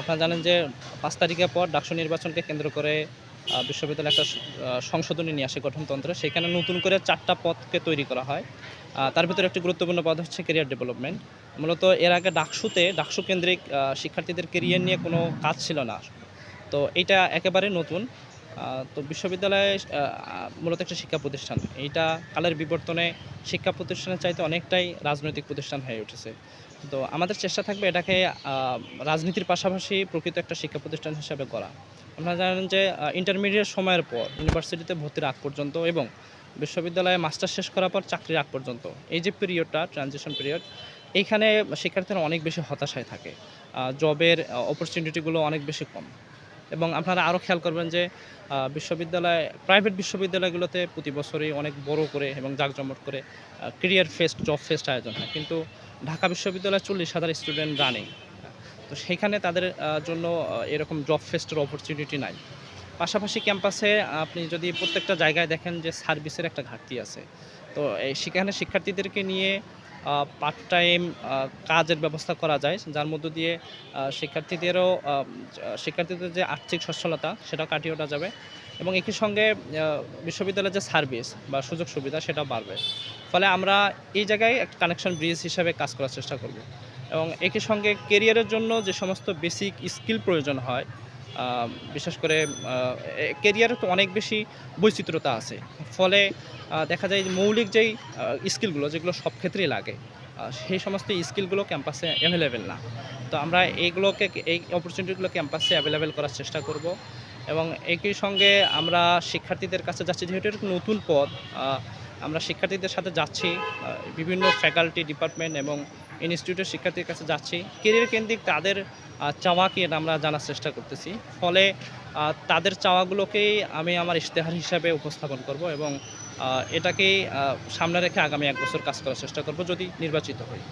আপনারা জানেন যে পাঁচ তারিখের পর ডাকসু নির্বাচনকে কেন্দ্র করে বিশ্ববিদ্যালয় একটা সংশোধনী নিয়ে আসে গঠনতন্ত্রে। সেখানে নতুন করে চারটা পদকে তৈরি করা হয়। তার ভিতরে একটি গুরুত্বপূর্ণ পদ হচ্ছে কেরিয়ার ডেভেলপমেন্ট মূলত এর আগে ডাকসুতে, ডাকসু কেন্দ্রিক শিক্ষার্থীদের কেরিয়ার নিয়ে কোনো কাজ ছিল না। তো এটা একেবারে নতুন। তো বিশ্ববিদ্যালয় মূলত একটা শিক্ষা প্রতিষ্ঠান। এইটা কালের বিবর্তনে শিক্ষা প্রতিষ্ঠানের চাইতে অনেকটাই রাজনৈতিক প্রতিষ্ঠান হয়ে উঠেছে। তো আমাদের চেষ্টা থাকবে এটাকে রাজনীতির পাশাপাশি প্রকৃত একটা শিক্ষা প্রতিষ্ঠান হিসাবে করা আপনারা জানেন যে ইন্টারমিডিয়েট সময়ের পর ইউনিভার্সিটিতে ভর্তির আগ পর্যন্ত এবং বিশ্ববিদ্যালয়ে মাস্টার শেষ করার পর চাকরির আগ পর্যন্ত, এই যে পিরিয়ডটা ট্রানজিশন পিরিয়ড এইখানে শিক্ষার্থীরা অনেক বেশি হতাশায় থাকে। জবের অপরচুনিটিগুলো অনেক বেশি কম। এবং আপনারা আরও খেয়াল করবেন যে বিশ্ববিদ্যালয় প্রাইভেট বিশ্ববিদ্যালয়গুলোতে প্রতি বছরই অনেক বড় করে এবং জাঁকজমট করে ক্যারিয়ার ফেস্ট জব ফেস্ট আয়োজন হয়। কিন্তু ঢাকা বিশ্ববিদ্যালয়ে চল্লিশ হাজার স্টুডেন্ট রানিং সেখানে তাদের জন্য এরকম জব ফেস্টের অপরচুনিটি নাই। পাশাপাশি ক্যাম্পাসে আপনি যদি প্রত্যেকটা জায়গায় দেখেন যে সার্ভিসের একটা ঘাটতি আছে। তো এই সেখানে শিক্ষার্থীদেরকে নিয়ে পার্ট টাইম কাজের ব্যবস্থা করা যায়, যার মধ্য দিয়ে শিক্ষার্থীদেরও শিক্ষার্থীদের যে আর্থিক সচ্ছলতা সেটা কাটিয়ে ওঠা যাবে এবং একই সঙ্গে বিশ্ববিদ্যালয়ের যে সার্ভিস বা সুযোগ সুবিধা, সেটাও বাড়বে। ফলে আমরা এই জায়গায় একটা কানেকশন ব্রিজ হিসাবে কাজ করার চেষ্টা করব। এবং একই সঙ্গে কেরিয়ারের জন্য যে সমস্ত বেসিক স্কিল প্রয়োজন হয় বিশেষ করে কেরিয়ারে তো অনেক বেশি বৈচিত্র্যতা আছে। ফলে দেখা যায় মৌলিক যেই স্কিলগুলো যেগুলো সব ক্ষেত্রেই লাগে সেই সমস্ত স্কিলগুলো ক্যাম্পাসে অ্যাভেলেবেল না। তো আমরা এইগুলোকে এই অপরচুনিটিগুলো ক্যাম্পাসে অ্যাভেলেবেল করার চেষ্টা করব এবং একই সঙ্গে আমরা শিক্ষার্থীদের কাছে যাচ্ছি, যেহেতু একটা নতুন পদ আমরা শিক্ষার্থীদের সাথে যাচ্ছি বিভিন্ন ফ্যাকাল্টি ডিপার্টমেন্ট এবং ইনস্টিটিউটের শিক্ষার্থীর কাছে যাচ্ছি। কেরিয়ার কেন্দ্রিক তাদের চাওয়াকে আমরা জানার চেষ্টা করতেছি। ফলে তাদের চাওয়াগুলোকেই আমি আমার ইশতেহার হিসাবে উপস্থাপন করব এবং এটাকেই সামনে রেখে আগামী এক বছর কাজ করার চেষ্টা করব যদি নির্বাচিত হই।